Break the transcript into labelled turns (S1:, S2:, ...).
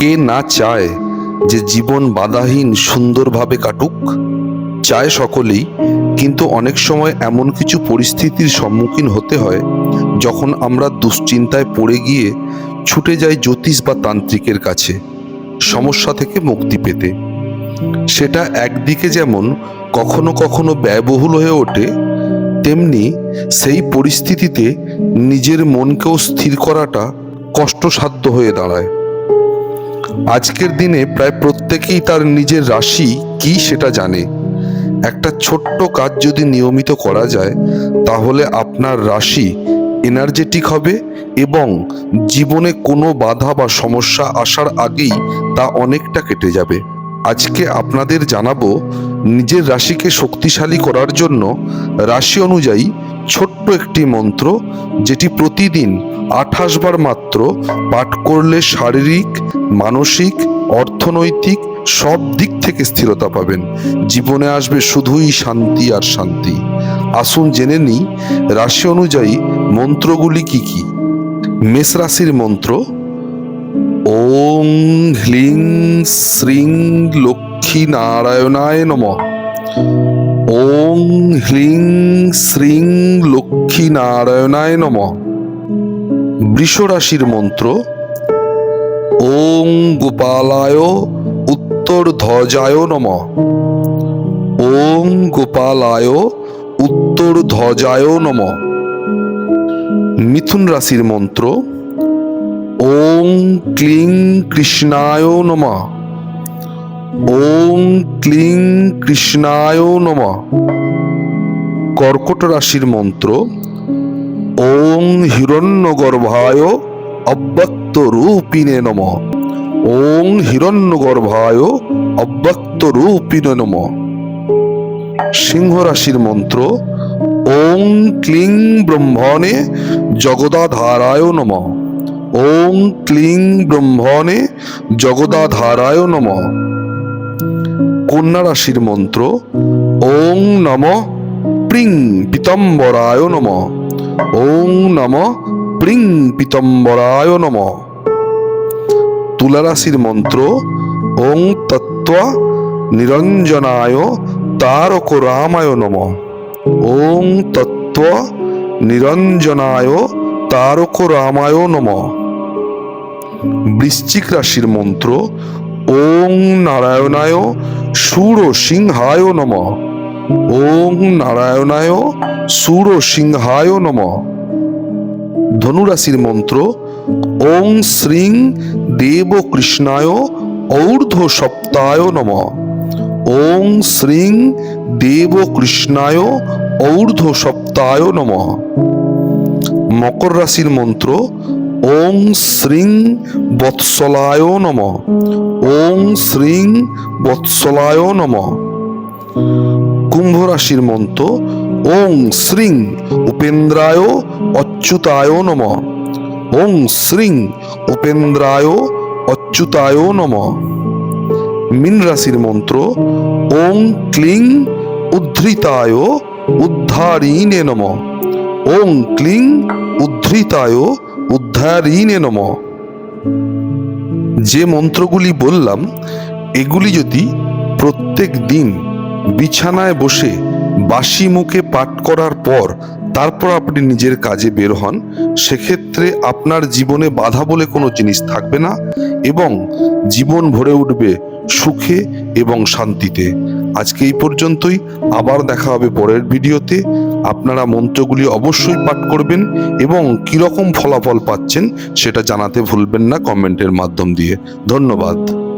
S1: কে না চায় যে জীবন বাধাহীন সুন্দরভাবে কাটুক? চায় সকলেই, কিন্তু অনেক সময় এমন কিছু পরিস্থিতির সম্মুখীন হতে হয়, যখন আমরা দুশ্চিন্তায় পড়ে গিয়ে ছুটে যাই জ্যোতিষ বা তান্ত্রিকের কাছে, সমস্যা থেকে মুক্তি পেতে। সেটা একদিকে যেমন কখনো কখনো ব্যয়বহুল হয়ে ওঠে, তেমনি সেই পরিস্থিতিতে নিজের মনকেও স্থির করাটা কষ্টসাধ্য হয়ে দাঁড়ায়। আজকের দিনে প্রায় প্রত্যেকেই তার নিজের রাশি কি সেটা জানে। একটা ছোট্ট কাজ যদি নিয়মিত করা যায়, তাহলে আপনার রাশি এনার্জেটিক হবে এবং জীবনে কোনো বাধা বা সমস্যা আসার আগেই তা অনেকটা কেটে যাবে। আজকে আপনাদের জানাব, নিজের রাশিকে শক্তিশালী করার জন্য রাশি অনুযায়ী ছোট্ট একটি মন্ত্র যেটি প্রতিদিন আঠাশ বার মাত্র পাঠ করলে শারীরিক, মানসিক, অর্থনৈতিক সব দিক থেকে স্থিরতা পাবেন। জীবনে আসবে শুধুই শান্তি আর শান্তি। আসুন জেনে নিই, রাশি অনুযায়ী মন্ত্রগুলি কি কি? মেষ রাশির মন্ত্র ওং হ্লিং, শ্রিং, লক্ষ্মী নারায়ণায় নম। ওং হ্লিং শ্রিং লক্ষ্মী নারায়ণায় নম। বৃষ রাশির মন্ত্র, ওং গোপালায় উত্তর ধ্বজায় নম। ওং গোপালায় উত্তর ধ্বজায় নম। মিথুন রাশির মন্ত্র, ওং ক্লিং কৃষ্ণায় নম। ওং ক্লিং কৃষ্ণায় নম। কর্কট রাশির মন্ত্র, ওং হিরণ্যগর্ভায় অব্যক্ত রূপিণে নম। ওং হিরণ্যগর্ভায় অব্যক্ত রূপিণে নম। সিংহ রাশির মন্ত্র, ওং ক্লিং ব্রহ্মণে জগদাধারায় নম। ওং ক্লিং ব্রহ্মণে জগদাধারায় নম। কন্যা রাশির মন্ত্র, ওং নম প্রিং পিতম্বরায় নম। ওং নম প্রিং পিতম্বরায় নম। তুলা রাশির মন্ত্র, ওং তত্ত্ব নিরঞ্জনায় তারক রামায় নম। ওং তত্ত্ব নিরঞ্জনায় তারক রামায় নম। বৃশ্চিক রাশির মন্ত্র ওং নারায়ণায় সুর সিংহায় নম। ওং নারায়ণায় সুর সিংহায় নম। ধনুরাশির মন্ত্র, ওং শ্রীং দেব কৃষ্ণায় ঔর্ধ্ব সপ্তায় নম। ওং শ্রীং দেব কৃষ্ণায় ঔর্ধ্ব সপ্তায় নম। মকর রাশির মন্ত্র ওং শ্রীং বৎসলায় নম। ওং শ্রীং বৎসলায় নম। কুম্ভ রাশির মন্ত্র, ওং শ্রীং উপেন্দ্রায় অচ্যুতায় নম। ওং শ্রীং উপেন্দ্রায় অচ্যুতায় নম। মিন রাশির মন্ত্র, ওং ক্লিং উদ্ধৃতায় উদ্ধারিণে নম। ওং ক্লিং উদ্ধৃতায় উদ্ধারীনে নম। যে মন্ত্রগুলি বললাম, এগুলি যদি প্রত্যেক দিন বিছানায় বসে বাসি মুখে পাঠ করার পর তারপর আপনি নিজের কাজে বের হন, সেক্ষেত্রে আপনার জীবনে বাধা বলে কোনো জিনিস থাকবে না এবং জীবন ভরে উঠবে সুখে এবং শান্তিতে। আজকে এই পর্যন্তই। আবার দেখা হবে পরের ভিডিওতে। আপনারা মন্ত্রগুলি অবশ্যই পাঠ করবেন এবং কীরকম ফলাফল পাচ্ছেন সেটা জানাতে ভুলবেন না কমেন্টের মাধ্যম দিয়ে। ধন্যবাদ।